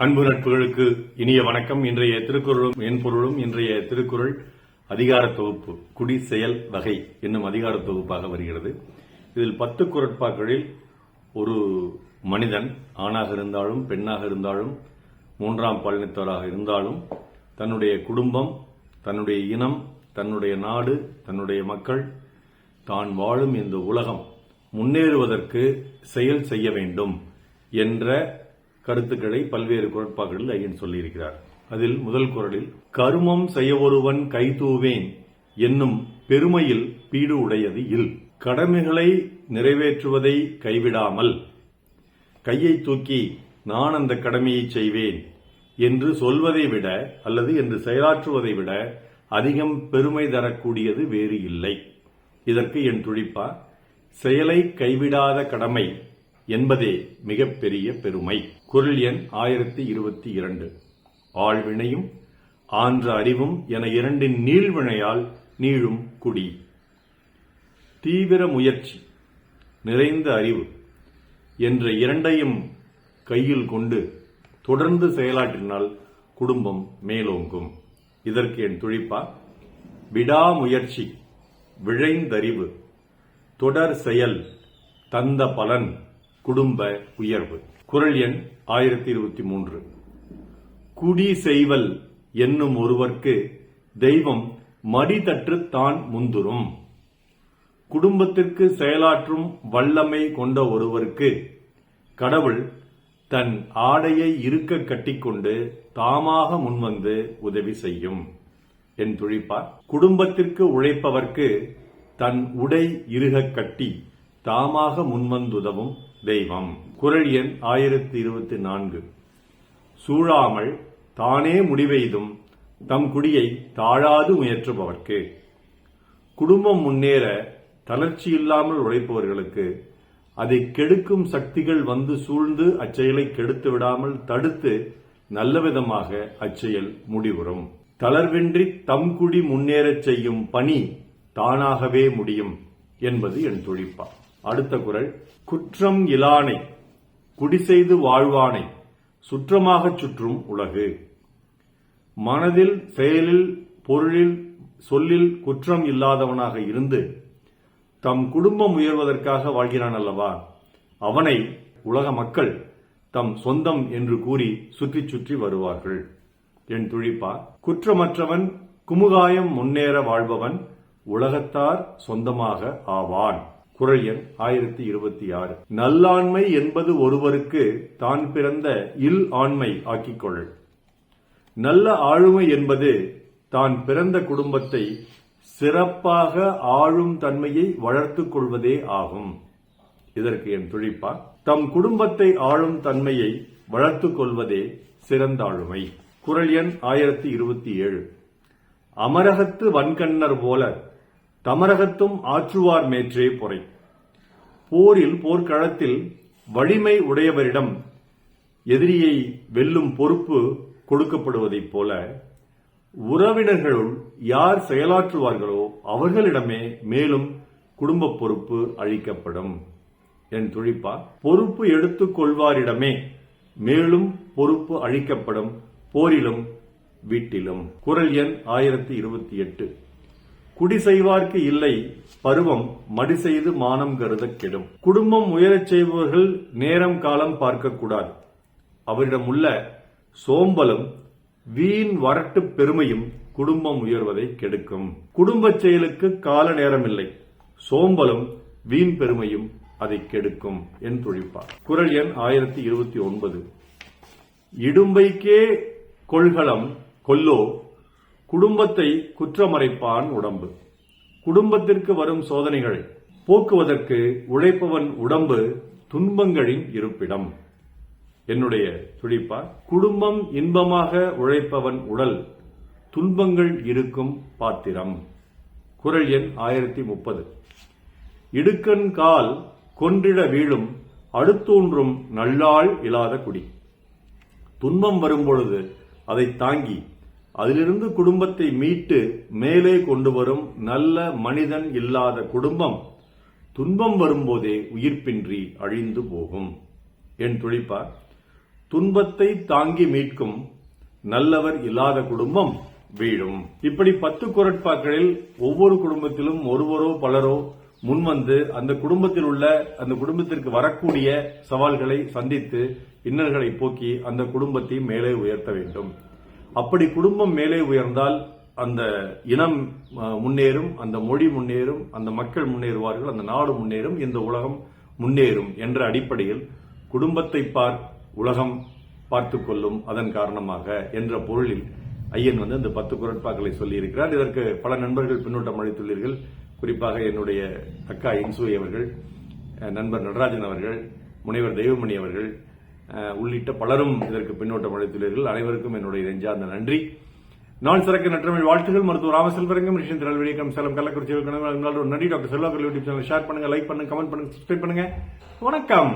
அன்பு நட்புகளுக்கு இனிய வணக்கம். இன்றைய திருக்குறளும் என் பொருளும் இன்றைய திருக்குறள் அதிகார தொகுப்பு குடி செயல் வகை என்னும் அதிகார தொகுப்பாக வருகிறது. இதில் பத்து குரட்பாக்களில் ஒரு மனிதன் ஆணாக இருந்தாலும் பெண்ணாக இருந்தாலும் மூன்றாம் பாலினத்தவராக இருந்தாலும் தன்னுடைய குடும்பம் தன்னுடைய இனம் தன்னுடைய நாடு தன்னுடைய மக்கள் தான் வாழும் இந்த உலகம் முன்னேறுவதற்கு செயல் செய்ய வேண்டும் என்ற கருத்துக்களை பல்வேறு குரட்பாக்களில் ஐயன் சொல்லியிருக்கிறார். அதில் முதல் குரலில் கருமம் செய்ய ஒருவன் கைதூவேன் என்னும் பெருமையில் பீடு உடையது இல். கடமைகளை நிறைவேற்றுவதை கைவிடாமல். கையை தூக்கி நான் அந்த கடமையை செய்வேன் என்று சொல்வதை விட அல்லது என்று செயலாற்றுவதை விட அதிகம் பெருமை தரக்கூடியது வேறு இல்லை. இதற்கு என் துடிப்பா செயலை கைவிடாத கடமை என்பதே மிகப்பெரிய பெருமை. குரல் எண் ஆயிரத்தி இருபத்தி இரண்டு. ஆழ்வினையும் ஆன்ற அறிவும் என இரண்டின் நீள்வினையால் நீழும் குடி. தீவிர முயற்சி நிறைந்த அறிவு என்ற இரண்டையும் கையில் கொண்டு தொடர்ந்து செயலாற்றினால் குடும்பம் மேலோங்கும். இதற்கு என் துழிப்பா விடாமுயற்சி விழைந்தறிவு தொடர் செயல் தந்த பலன் குடும்ப உயர்வு. குரல் எண் ஆயிரத்தி இருபத்தி மூன்று குடி செய்வல் என்னும் ஒருவர்க்கு தெய்வம் மடிதற்று தான் முந்துரும் குடும்பத்திற்கு செயலாற்றும் வல்லமை கொண்ட ஒருவருக்கு கடவுள் தன் ஆடையை இருக்க கட்டிக்கொண்டு தாமாக முன்வந்து உதவி செய்யும். என் துழிப்பார் குடும்பத்திற்கு உழைப்பவர்க்கு தன் உடை இருக கட்டி தாமாக முன்வந்துதவும் தெய்வம். குரல் எண் ஆயிரத்தி இருபத்தி நான்கு சூழாமல் தானே முடிவெய்தும் தம் குடியை தாழாது முயற்றுபவர்க்கு. குடும்பம் முன்னேற தளர்ச்சி இல்லாமல் உழைப்பவர்களுக்கு அதை கெடுக்கும் சக்திகள் வந்து சூழ்ந்து அச்செயலை கெடுத்து விடாமல் தடுத்து நல்ல விதமாக அச்செயல் முடிவுறும். தளர்வின்றி தம் குடி முன்னேறச் செய்யும் பணி தானாகவே முடியும் என்பது என் துழிப்பா அடுத்த குரல் குற்றம் இலானை குடிசெய்து வாழ்வானை சுற்றமாகச் சுற்றும் உலகு. மனதில் செயலில் பொருளில் சொல்லில் குற்றம் இல்லாதவனாக இருந்து தம் குடும்பம் உயர்வதற்காக வாழ்கிறான் அல்லவா? அவனை உலக மக்கள் தம் சொந்தம் என்று கூறி சுற்றி சுற்றி வருவார்கள். என் துழிப்பா குற்றமற்றவன் குமுகாயம் முன்னேற வாழ்பவன் உலகத்தார் சொந்தமாக ஆவான். குரல் எண் ஆயிரத்தி இருபத்தி ஆறு. நல்லாண்மை என்பது ஒருவருக்கு தான் பிறந்த இல் ஆண்மை ஆக்கிக்கொள். நல்ல ஆளுமை என்பது தான் பிறந்த குடும்பத்தை சிறப்பாக ஆளும் தன்மையை வளர்த்துக் கொள்வதே ஆகும். இதற்கு என் துழிப்பா தம் குடும்பத்தை ஆளும் தன்மையை வளர்த்துக் கொள்வதே சிறந்தாளுமை குரல் எண் ஆயிரத்தி இருபத்தி ஏழு. அமரகத்து வன்கண்ணர் போல தமரகத்தும் ஆற்றுவார் மேற்றே பொறை. போரில் போர்க்களத்தில் வலிமை உடையவரிடம் எதிரியை வெல்லும் பொறுப்பு கொடுக்கப்படுவதைப் போல உறவினர்களுள் யார் செயலாற்றுவார்களோ அவர்களிடமே மேலும் குடும்ப பொறுப்பு அளிக்கப்படும். என் துழிப்பா பொறுப்பு எடுத்துக் கொள்வாரிடமே மேலும் பொறுப்பு அளிக்கப்படும் போரிலும் வீட்டிலும். குரல் எண் ஆயிரத்தி இருபத்தி எட்டு. குடி செய்வார்க்கு இல்லை பருவம் மடி செய்து மானம் கருத கெடும். குடும்பம் உயரச் செய்பவர்கள் நேரம் காலம் பார்க்கக்கூடாது அவரிடம் உள்ள சோம்பலும் வீண் வரட்டு பெருமையும் குடும்பம் உயர்வதை கெடுக்கும். குடும்ப செயலுக்கு கால நேரமில்லை. சோம்பலும் வீண் பெருமையும் அதை கெடுக்கும் என் துழிப்பார் குரல் எண் ஆயிரத்தி இருபத்தி ஒன்பது. இடும்பைக்கே கொள்கலம் கொல்லோ குடும்பத்தை குற்றமறைப்பான் உடம்பு. குடும்பத்திற்கு வரும் சோதனைகளை போக்குவதற்கு உழைப்பவன் உடம்பு துன்பங்களின் இருப்பிடம். என்னுடைய துடிப்பா குடும்பம் இன்பமாக உழைப்பவன் உடல் துன்பங்கள் இருக்கும் பாத்திரம். குரல் எண் ஆயிரத்தி முப்பது. இடுக்கண் கால் கொன்றிட வீழும் அடுத்தூன்றும் நல்லாள் இல்லாத குடி. துன்பம் வரும்பொழுது அதை தாங்கி அதிலிருந்து குடும்பத்தை மீட்டு மேலே கொண்டு வரும் நல்ல மனிதன் இல்லாத குடும்பம் துன்பம் வரும்போதே உயிர்ப்பின்றி அழிந்து போகும். என் துளிப்பா துன்பத்தை தாங்கி மீட்கும் நல்லவர் இல்லாத குடும்பம் வீழும். இப்படி பத்து குரட்பாக்களில் ஒவ்வொரு குடும்பத்திலும் ஒருவரோ பலரோ முன்வந்து அந்த குடும்பத்தில் உள்ள அந்த குடும்பத்திற்கு வரக்கூடிய சவால்களை சந்தித்து இன்னல்களை போக்கி அந்த குடும்பத்தை மேலே உயர்த்த வேண்டும். அப்படி குடும்பம் மேலே உயர்ந்தால் அந்த இனம் முன்னேறும் அந்த மொழி முன்னேறும் அந்த மக்கள் முன்னேறுவார்கள் அந்த நாடு முன்னேறும் இந்த உலகம் முன்னேறும் என்ற அடிப்படையில் குடும்பத்தை பார் உலகம் பார்த்து கொள்ளும் அதன் காரணமாக என்ற பொருளில் ஐயன் வந்து இந்த பத்து குரட்பாக்களை சொல்லியிருக்கிறார். இதற்கு பல நண்பர்கள் பின்னூட்டம் அளித்துள்ளீர்கள். குறிப்பாக என்னுடைய அக்கா இன்சுவை அவர்கள் நண்பர் நடராஜன் அவர்கள் முனைவர் தெய்வமணி அவர்கள் உள்ளிட்ட பலரும் இதற்கு பின்னோட்டம் அளித்துள்ளீர்கள். அனைவருக்கும் என்னுடைய நெஞ்சார்ந்த நன்றி. நாள் சிறக்க நற்றமிழ் வாழ்த்துகள். மருத்துவர் ராமசெல்வரங்கம் ரிஷன் திருநெல்வேலிக்கம் சேலம் கள்ளக்குறிச்சி நன்றி. Doctor Selva YouTube channel share பண்ணுங்க லைக் பண்ணுங்க கமெண்ட் பண்ணுங்க சப்ஸ்கிரைப் பண்ணுங்க. வணக்கம்.